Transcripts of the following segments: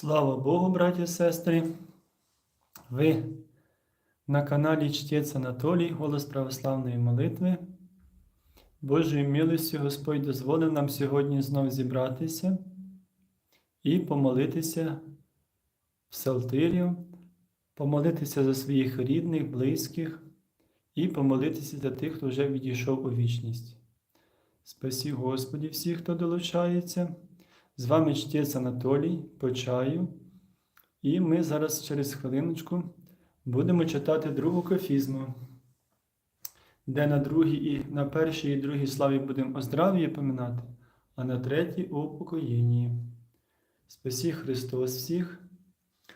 Слава Богу, браті і сестри! Ви на каналі Чтець Анатолій, Голос Православної молитви. Божою милостю Господь дозволив нам сьогодні знов зібратися і помолитися в Псалтирю, помолитися за своїх рідних, близьких і помолитися за тих, хто вже відійшов у вічність. Спасі Господі всіх, хто долучається. З вами чтець Анатолій по чаю. І ми зараз через хвилиночку будемо читати другу кафізму, де на другій на першій і другій славі будемо о здрав'ї поминати, а на третій у упокоєнні. Спасі Христос всіх.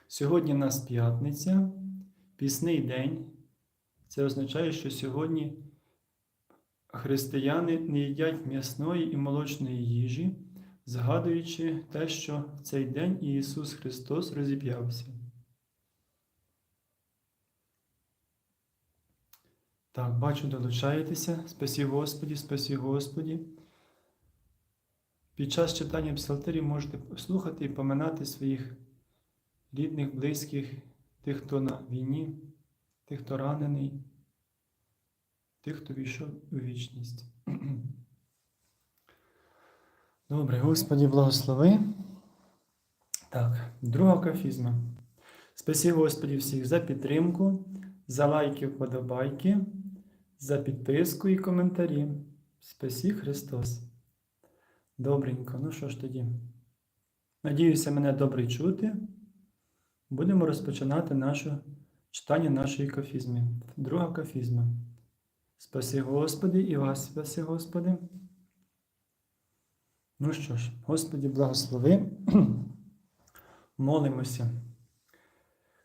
Сьогодні в нас п'ятниця, пісний день. Це означає, що сьогодні християни не їдять м'ясної і молочної їжі згадуючи те, що в цей день Ісус Христос розіп'явся. Так, бачу, долучаєтеся. Спасі Господі, спасі Господі. Під час читання псалтирів можете слухати і поминати своїх рідних, близьких, тих, хто на війні, тих, хто ранений, тих, хто війшов у вічність. Добре, Господі благослови. Так, друга кафізма. Спасі Господі всіх за підтримку, за лайки, вподобайки, за підписку і коментарі. Спасі Христос. Добренько, ну що ж тоді? Надіюся, мене добре чути. Будемо розпочинати наше читання нашої кафізми. Друга кафізма. Спасі Господи і вас, спаси Господи. Ну що ж, Господі, благослови, молимося.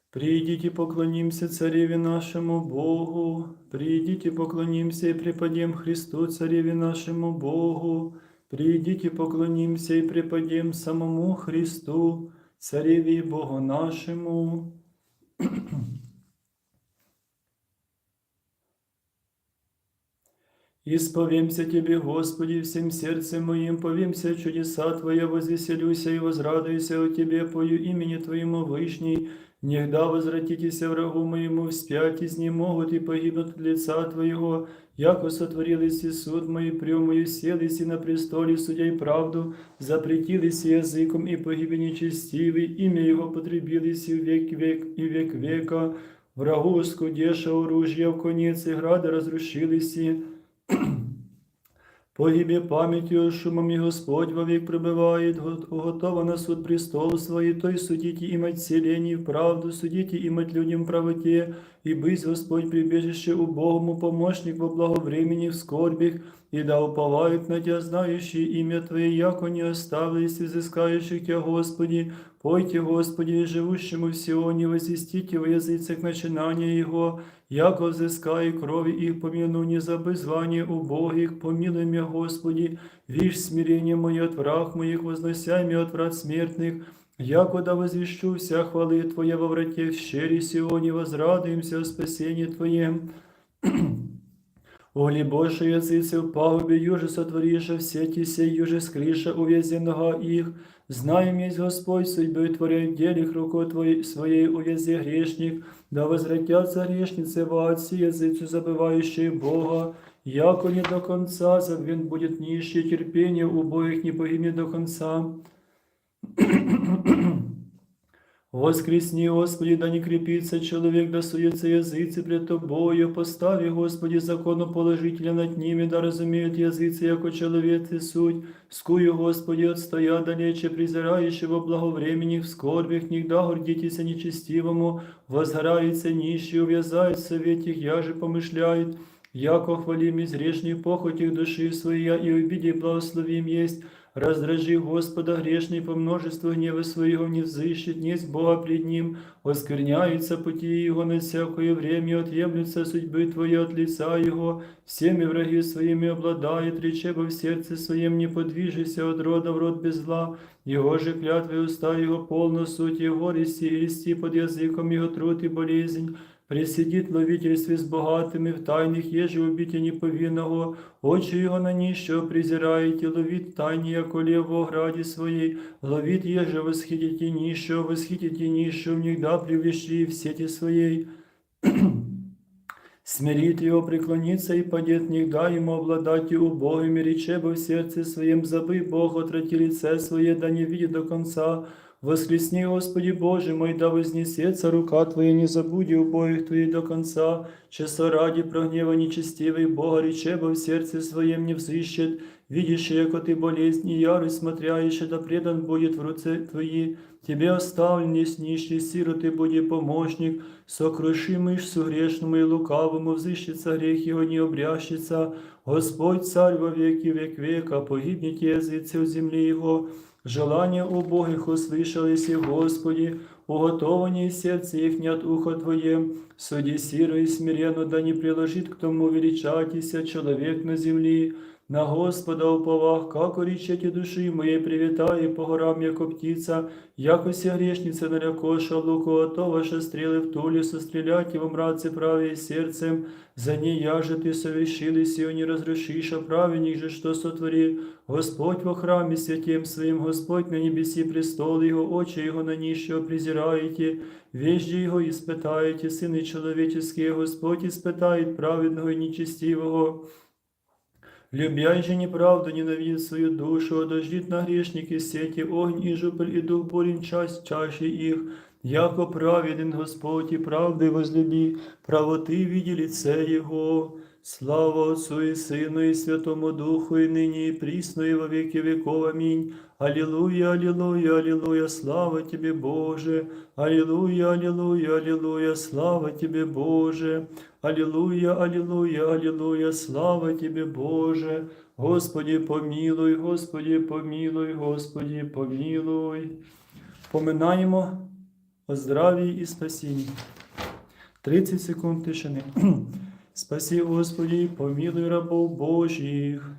Прийдіть і поклонімся Цареві нашому Богу, прийдіть і поклонімся і припадім Христу, Цареві нашому Богу, прийдіть і поклонімся і припадім самому Христу, Цареві Богу нашому. Исповемся Тебе, Господи, всем сердцем моим, повемся чудеса Твоя, возвеселюся и возрадуйся о Тебе, пою имени Твоему Вышний, Негда возвратитеся врагу моему вспять, изнемогут и погибнут от лица Твоего, яко сотворились и суд мой, прямую селись и на престоле, судя и правду, запретились языком и погибли нечестивый, имя Его потребились и век век и век века, врагу скудеша оружия в конец и града разрушились и Погибе пам'яттю, шумом і Господь вовік пребывает, готова на суд престол свой, той судите имать селение в правду, судите имать людям в правоте, и быть Господь прибежище убогому, помощник во благовремени в скорбях, и да уповают на Тебя, знающие имя Твое, яко не оставились изыскающих Тебя, Господи, пойте, Господи, живущему в Сионе, возвестите в языцах начинания Его, яко взыскай крови их помяну, не забы звание убогих, помилуй меня, Господи, вишь смирение мое от враг моих, вознося меня от врат смертных, Яко да возвещу вся хвалы Твоя во врате в щере Сионе, возрадуемся о спасении Твоем. Оли Боже, языцы в пагубе, юже сотвориша все ті сей, юже скриша увязи нога их. Знаем есть Господь, судьбы творяй в делих руку Твоей, своей увязи грешник, да возвратятся грешницы в ад, все языцу забывающие Бога, яко не до конца, забвен будет нищее терпение, убоих не погибнет до конца. Воскресни, Господи, да не крепится человек, да суется языцы пред Тобою, постави, Господи, законоположителя над ними, да разумеют языцы, яко человек и суть, скую, Господи, отстоя далече, презирающего благовремени в скорбях, нигда гордитесь нечестивому, возгорается нищий, увязает совет их, я же помышляет, яко хвалим из грешных похотях души своей, и обиде благословим есть, Раздражи Господа грешный по множеству гнева своего не взыщет, несть Бога пред Ним, оскверняются пути Его на всякое время, отъемлются судьбы Твои от лица Его, всеми враги своими обладает, речеба в сердце своем не подвижися от рода в род без зла, Его же клятвы уста Его полно суть Его рести и рести под языком Его труд и болезнь, Присидит ловительстве с богатыми в тайных еже убите неповинного, очи его на нищо презираете, ловит тайне, яко лев во граде своей, ловит еже восхитите нищего, восхитите нищего, нигда привлечи в сети своей. Смирит его, преклонится и падет, нигда ему обладать и убогими, рече бы в сердце своем, забы Бог, отрати лице свое, да не видит до конца. Воскресни, Господи Боже мой, да вознесется рука Твоя, не забуди убогих Твоих до конца. Часо ради прогнева нечестивый Бога, рече бы в сердце своем не взыщет. Видишь, яко Ты болезнь и ярость смотряешь, да предан будет в руце Твои. Тебе оставлен есть нищий сироты, буди помощник, сокрушимый сугрешному и лукавому, взыщется грех его не обрящется. Господь царь во веки век века, погибнет языцы в земле его. Желания убогих услышались и Господи, уготовані сердце их не от уха Твое. Суди сиро и смиренно, да не приложит к тому величатися человек на земле. На Господа уповах, как речете души моей, привітає по горам, яко птица, якося грешница нарякоша луку, а то ваши стрелы в туле сострелять во мраце праве сердцем, за ней яже ты совершились, ее не разрушишь, а праведник же, что сотвори, Господь во храме святем своим, Господь на небеси престол его, очи его на нищего презираете, вежди его испытаете, сыны человеческие, Господь испытает праведного и нечестивого. Любяй же неправду, ненавидит свою душу, одождит на грешники сети, огонь и жупель, и дух болен часть чаши их. Яко праведен Господь и правды возлюби, правоты види лице Его. Слава Отцу и Сыну и Святому Духу, и ныне и присно, и во веки веков. Аминь. Аллилуйя, аллилуйя, аллилуйя, слава Тебе, Боже. Аллилуйя, аллилуйя, аллилуйя, слава Тебе, Боже. Аллилуйя, аллилуйя, аллилуйя, слава Тебе, Боже. Господи, помилуй, Господи, помилуй, Господи, помилуй. Поминаємо о здраві і спасінні. 30 секунд тишини. Спаси, Господи, помилуй рабов Божьих.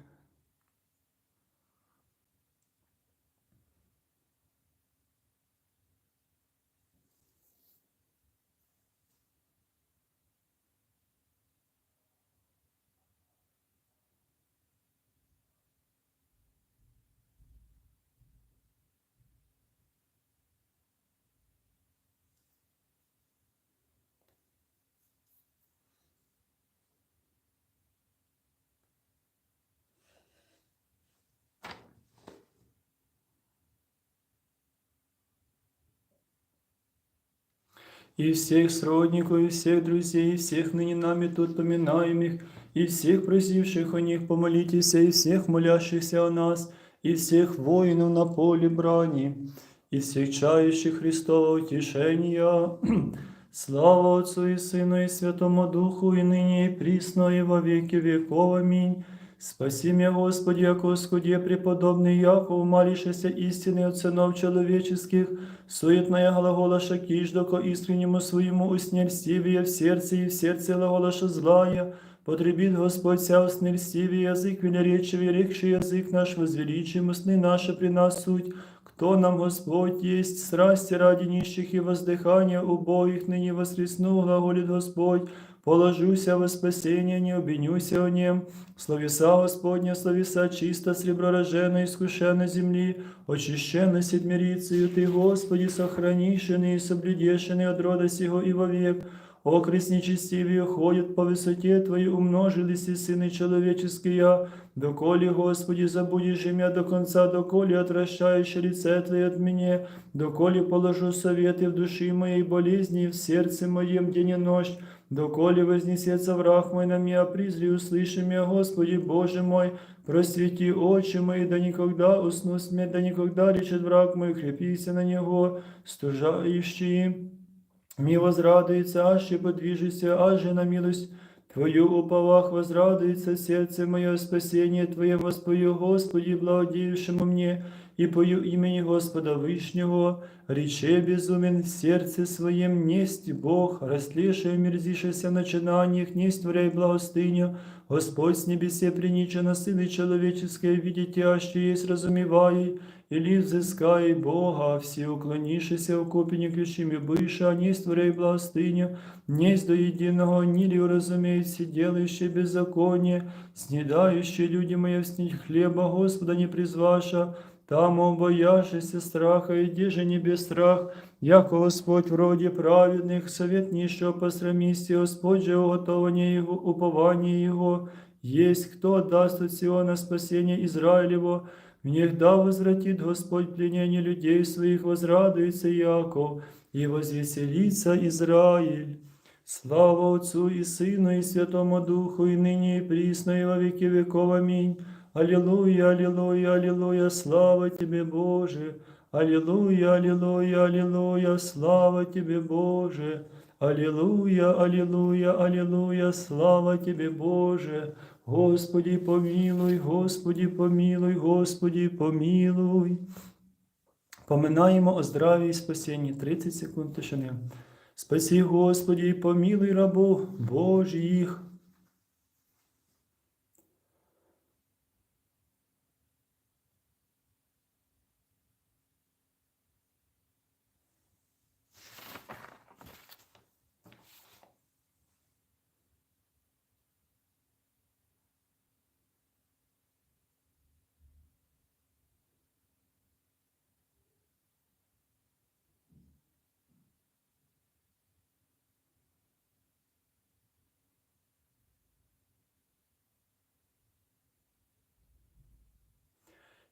и всех сродников, и всех друзей, и всех ныне нами тут поминаемых, и всех просивших о них помолитесь, и всех молящихся о нас, и всех воинов на поле брани, и всех чающих Христова утешения. Слава Отцу и Сыну и Святому Духу, и ныне и присно, и во веки веков. Аминь. Спаси меня, Господи, яко Господи, преподобный Яков, малившийся истины от сынов человеческих, суетная глаголаша киждоко искреннему своему уснельстивее в сердце и в сердце глаголаша злая, потребит Господь вся уснельстивее язык, велеречивый, рекший язык наш, возвеличим сны наши при нас суть, кто нам Господь есть, страсти ради нищих и воздыхания убогих ныне воскресну, глаголит Господь, Положуся во спасение, не обвинюся о нем. Словеса Господня, словеса чисто, сребророжено, искушено земли, очищено седмирицею Ты, Господи, сохранишены и соблюдешены от рода сего и вовек. Окрест нечестивые ходят по высоте Твоей, умножились и сыны человеческие. Доколе, Господи, забудешь меня до конца, доколе отвращаешь лице Твое от меня, доколе положу советы в души моей болезни и в сердце моем день и ночь, Доколе вознесется враг мой на меня, призри, услыши меня, Господи Боже мой, просвети очи мои, да никогда усну смерть, да никогда речет враг мой, крепися на него, стужающий. Ми возрадуется, аще подвижися, аже на милость Твою уповах возрадуется сердце мое, спасение Твое воспою, Господи, благодеявшему мне, и пою имени Господа Вышнего, рече безумен в сердце своем, несть Бог, растлеший мерзишься в начинаниях, несть творяй благостыню, Господь с небесе приничено, сыны человеческие, видите, аще есть разумевай, или взыскай Бога, все уклонившиеся в копине ключами быша, не створяй благостыню, не до единого, не ли уразумеют все делающие беззаконие, снедающие люди мои в снить хлеба, Господа не призваша, там обоявшися страха, иди же не без страх, яко Господь вроде праведных, совет нищего посрамисти, Господь же уготование Его, упование Его, есть кто даст от Сиона спасение Израилево, в них да возвратит Господь пленение людей своих, возрадуется Яков, и возвеселится Израиль. Слава Отцу и Сыну и Святому Духу, и ныне и присно, и во веки веков. Аминь. Аллилуйя, аллилуйя, аллилуйя, слава Тебе, Боже. Аллилуйя, аллилуйя, аллилуйя, слава Тебе, Боже. Аллилуйя, аллилуйя, аллилуйя, слава Тебе, Боже. Господи, помилуй, Господи, помилуй, Господи, помилуй. Поминаємо о здраві і спасінні. 30 секунд тишини. Спаси, Господи, і помилуй рабов Божих.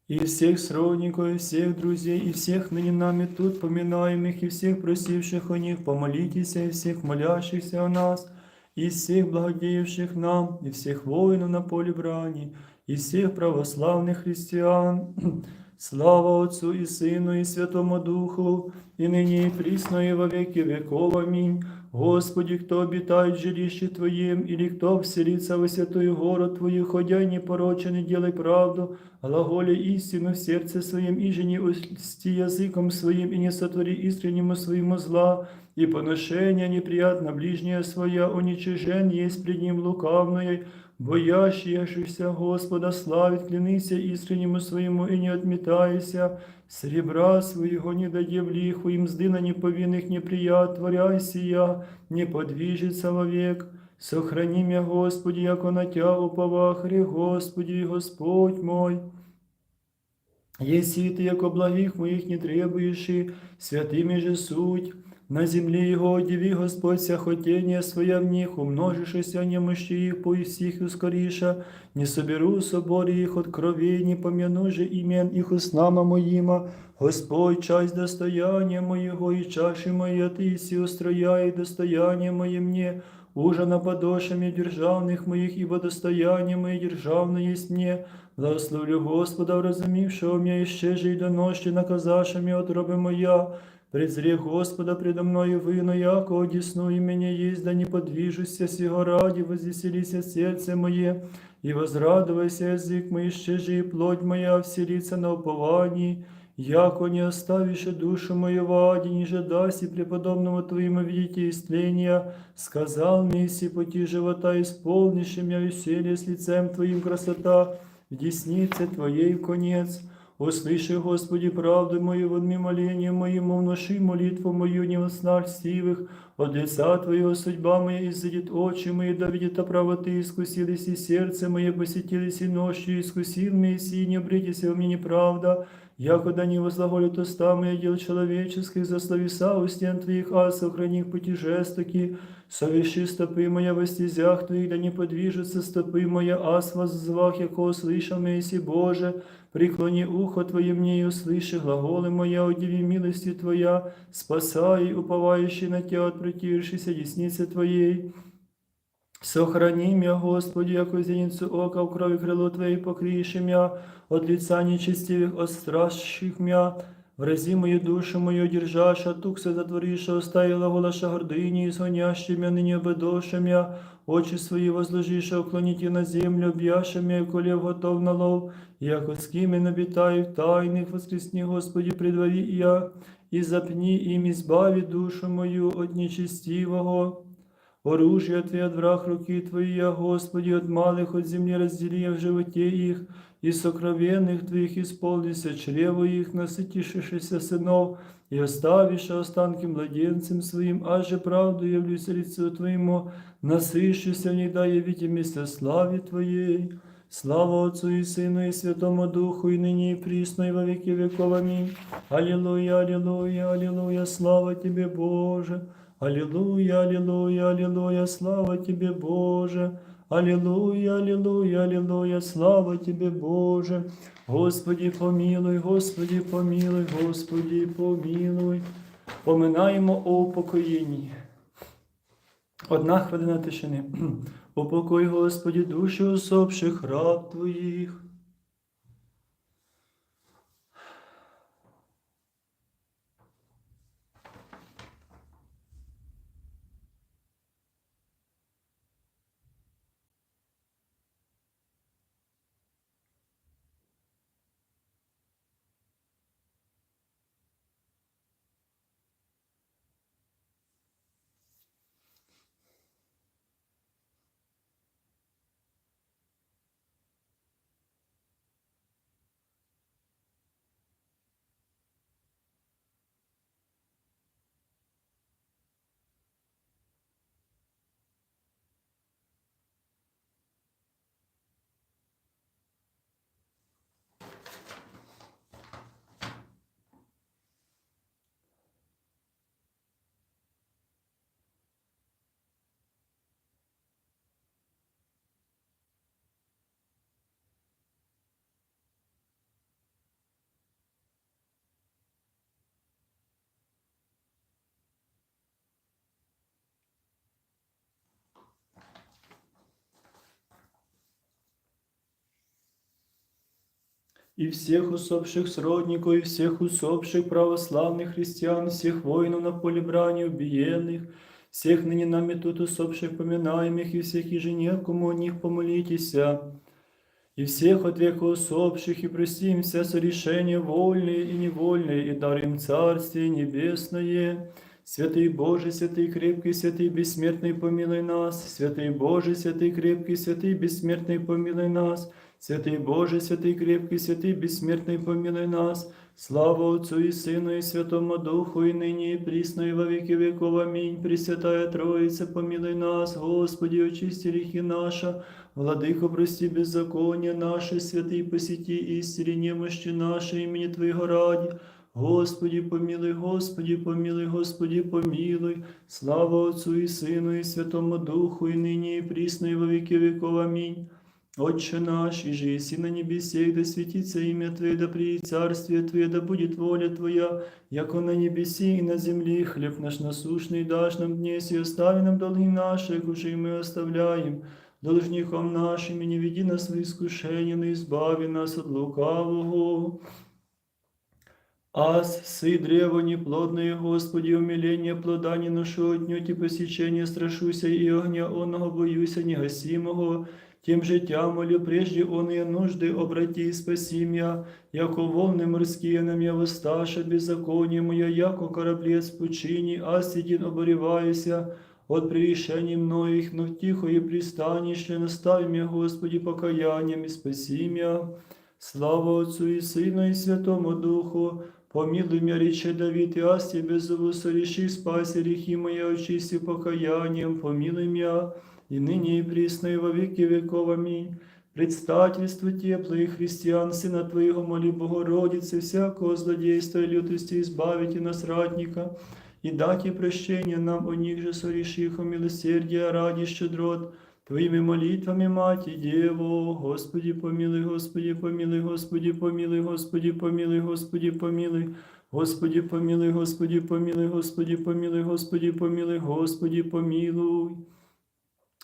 И всех сродников, и всех друзей, и всех ныне нами тут поминаемых, и всех просивших о них, помолитесь, и всех молящихся о нас, и всех благодеявших нам, и всех воинов на поле брани, и всех православных христиан. Слава Отцу и Сыну, и Святому Духу, и ныне и присно, и во веки веков. Аминь. Господи, кто обитает в жилище Твоем, или кто вселится во святую гору Твою, ходя непорочен и делай правду, глаголе истину в сердце своем, и же не усти языком своим, и не сотвори искреннему своему зла, и поношение неприятно ближнее своя, уничижен есть пред ним лукавное, боящийся Господа славить, клянися искреннему своему, и не отметайся, Сребра своего не даде в лиху, и мзды на неповинных неприят, творяйся я, не подвижется вовек. Сохрани меня, Господи, яко на Тя уповахре, Господи, Господь мой. Еси ты, яко благих моих не требуешь, и святыми же суть. На земле Его удиви, Господь, вся хотение своя в них, умножишься немощи их, по всех ускориша, не соберу собори их от крови, не помяну же имен их уснама моима, Господь, часть достояния моего и чаши моей, Ты си устрояй достояние мое мне, уже наподошами державных моих, ибо достояние мое державное есть мне, благословлю Господа, вразумившего меня еще же и до ночи, наказавшими отроби моя, Презри Господа предо мною вино, яко одесну и меня есть, да не подвижуся сего ради, возвеселися сердце мое, и возрадуйся язык мой, же и плоть моя вселится на уповании, яко не оставишь душу мою в аде, ниже даси преподобному Твоему видите истления, сказал мне, си пути живота исполнишь меня веселье с лицем Твоим красота, в деснице Твоей конец. Услыши, Господи, правду мою, водми моление моему, внуши молитву мою, не в сивых, от лица Твоего судьба моя изыдет очи мои, да видит правоты, искусились и сердце мое, посетились и ночью, искусил меня, и не обретися в мне неправда, Якода не возлаголят уста мои дел человеческих, засловиса у стен Твоих, а сохрани их пути жестоки, соверши стопы моя в стезях Твоих, да не подвижутся стопы моя, ас воззвах, яко услышал Моисей Боже, преклони ухо Твое мне и услыши глаголы моя, удиви милости Твоя, спасай, уповающий на Тя от противившейся десницы Твоей. Сохрани меня, Господи, яко зеницу ока в крови крыло Твоей покриши меня, от лица нечестивых острашших меня, врази мою душу мою, держаша, тукса затвориша, оставила голоша гордыни, изгонящий меня, ныне обедоша меня, очи свои возложиша, уклоните на землю, объяша меня, колев готов на лов, яко с кем набитаю в тайных, воскресни, Господи, предвари я, и запни им, избави душу мою от нечестивого. Оружие Твое от враг руки Твои, я, Господи, от малых от земли раздели в животе их, и сокровенных Твоих исполнися чрево их, насытившихся сынов, и оставишь останки младенцем своим, аже правду явлюсь лицу Твоему, насыщися в них да явите вместе славе Твоей. Слава Отцу и Сыну и Святому Духу, и ныне и присно, и во веки веков. Аминь. Аллилуйя, аллилуйя, аллилуйя, слава Тебе, Боже. Аллилуйя, аллилуйя, аллилуйя, слава Тебе, Боже. Аллилуйя, аллилуйя, аллилуйя, слава Тебе, Боже. Господи, помилуй, Господи, помилуй, Господи, помилуй. Поминаємо о упокоєнні. Одна хвилина тишини. Упокой, Господі, душі усопших раб Твоїх. и всех усопших сродников, и всех усопших православных христиан, всех воинов на поле брани убиенных, всех ныне нами тут усопших поминаемых, и всех ежедневно, кому о них помолитеся, и всех от века усопших, и простим все сорешения вольные и невольные, и дарим Царствие Небесное. Святый Боже, святый крепкий, святый бессмертный, помилуй нас. Святый Боже, святый крепкий, святый бессмертный, помилуй нас. Святий Боже, святий крепкий, святий безсмертний, помилуй нас, слава Отцу і Сину, і Святому Духу, і нині, і прісно, і во віки віков. Амінь. Пресвятая Троїця, помилуй нас, Господі, очисти ріхи наша, владико, прості беззаконня наше, святий посіті, істині, немощі наші, імені Твоєго раді. Господі помілуй, Господі помілуй, Господі помілуй, слава Отцу і Сину, і Святому Духу, і нині, і прісно, і во віки віков. Амінь. Отче наш, и же еси на небесе, да светится имя Твое, да приедет царствие Твое, да будет воля Твоя, яко на небеси и на земле, хлеб наш насущный дашь нам днес, и остави нам долги наши, уже и мы оставляем, должником нашим, и не веди нас в искушение, но избави нас от лукавого. Аз, сы древо неплодное, Господи, умиление плода не ношу отнюдь, и посечение страшуся, и огня оного боюся негасимого, тем життя молю прежде оные нужды обрати и спаси меня, яко волны морские на меня воссташа, беззаконие мое, яко кораблец в пучине, а сидин обореваюся, от прегрешений многих, но в тихое пристанище настави меня, Господи, покаянием и спаси меня. Слава Отцу и Сыну и Святому Духу, Помилуй меня, рече Давид, и аз тебе зову, сореши, спаси грехи мои, очисти покаянием, помилуй меня, и ныне и присно, и во веки веков. Аминь. Предстательство теплые христиан, Сына Твоего, моли Богородицы, всякого злодейства и лютости избавите нас, ратника, и дайте прощение нам о них же сореших, о милосердия ради щедрот, Твоими молитвами, Мать и Деву, Господи помилуй, Господи помилуй, Господи помилуй, Господи помилуй, Господи помилуй, Господи помилуй, Господи помилуй, Господи помилуй, Господи помилуй, Господи помилуй.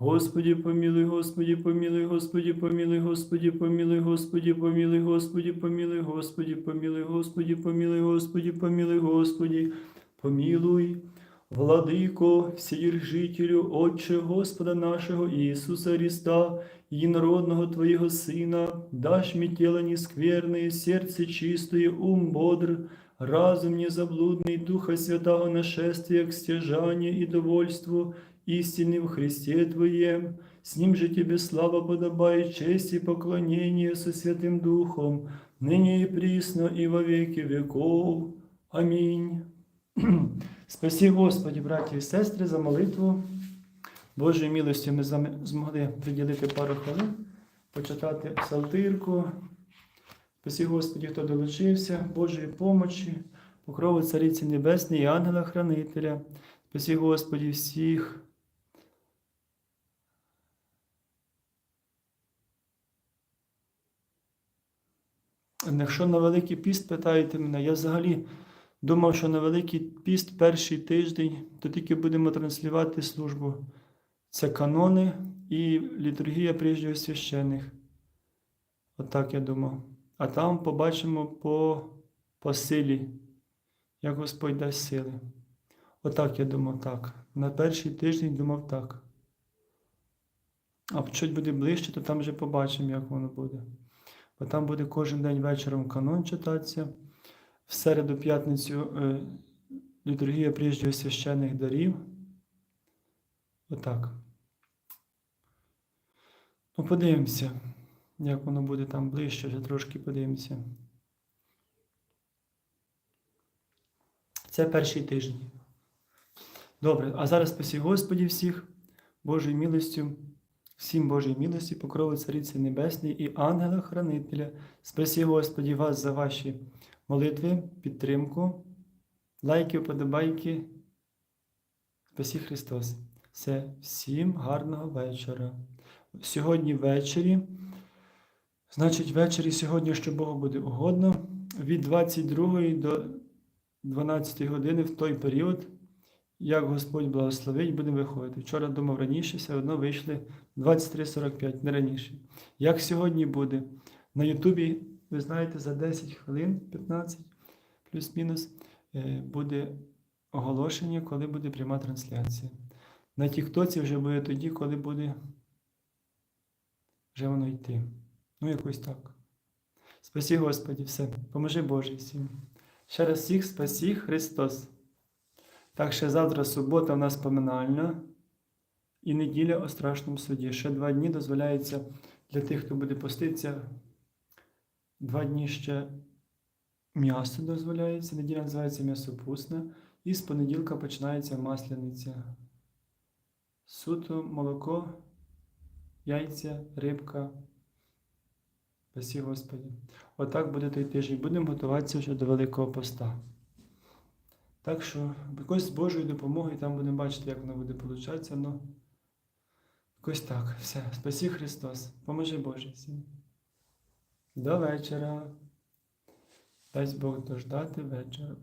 Господи, помилуй, Господи, помилуй, Господи, помилуй, Господи, помилуй, Господи, помилуй, Господи, помилуй, Господи, помилуй, Господи, помилуй, Господи, помилуй, Господи, помилуй. Владико, Вседержителю, Отче Господа нашего Иисуса Христа, единородного Твоего Сына, дашь мне тело нескверное, сердце чистое, ум бодр, разум незаблудный, Духа Святого нашествия к стяжанию и довольству, истины в Христе Твоем, с Ним же Тебе слава подобает, честь и поклонение со Святым Духом, ныне и присно и во веки веков. Аминь. Спасі Господі, браті і сестри, за молитву. Божою милостю ми з вами змогли приділити пару хвилин, почитати псалтирку. Спасі Господі, хто долучився, Божої помочі, покрову Цариці Небесної і ангела-хранителя. Спасі Господі всіх. Якщо на Великий піст питаєте мене, я взагалі думав, що на Великий піст перший тиждень, то тільки будемо транслювати службу. Це канони і літургія прежнього священих. Отак я думав. А там побачимо по, по силі, як Господь дасть сили. Отак я думав так. На перший тиждень думав так. А чуть буде ближче, то там вже побачимо, як воно буде. Бо там буде кожен день вечором канон читатися. В середу п'ятницю е, літургія прежнього священних дарів. Отак. Ну, подивимося, як воно буде там ближче, вже трошки подивимося. Це перший тиждень. Добре, а зараз спасі Господі всіх, Божою милостю, всім Божої милості, покрови Цариці Небесної і ангела-хранителя. Спасі Господі вас за ваші молитви, підтримку, лайки, вподобайки. Спасі Христос. Все, всім гарного вечора. Сьогодні ввечері, значить, ввечері сьогодні, що Богу буде угодно, від 22 до 12 години в той період, як Господь благословить, будемо виходити. Вчора думав раніше, все одно вийшли 23.45, не раніше. Як сьогодні буде? На Ютубі, ви знаєте, за 10 хвилин, 15 плюс-мінус, е, буде оголошення, коли буде пряма трансляція. На Тіктоці вже буде тоді, коли буде вже воно йти. Ну, якось так. Спасі Господі, все. Поможи Боже всім. Ще раз всіх спасі Христос. Так ще завтра субота в нас поминальна і неділя у страшному суді. Ще два дні дозволяється для тих, хто буде поститися. Два дні ще м'ясо дозволяється. Неділя називається м'ясопусна. І з понеділка починається масляниця. Суто, молоко, яйця, рибка. Спасі Господі. Отак буде той тиждень. Будемо готуватися вже до Великого поста. Так що, якось з Божою допомогою там будемо бачити, як воно буде получатися. Ну, якось так. Все. Спасі Христос. Поможи Боже всім. До вечора. Дасть Бог дождати вечора.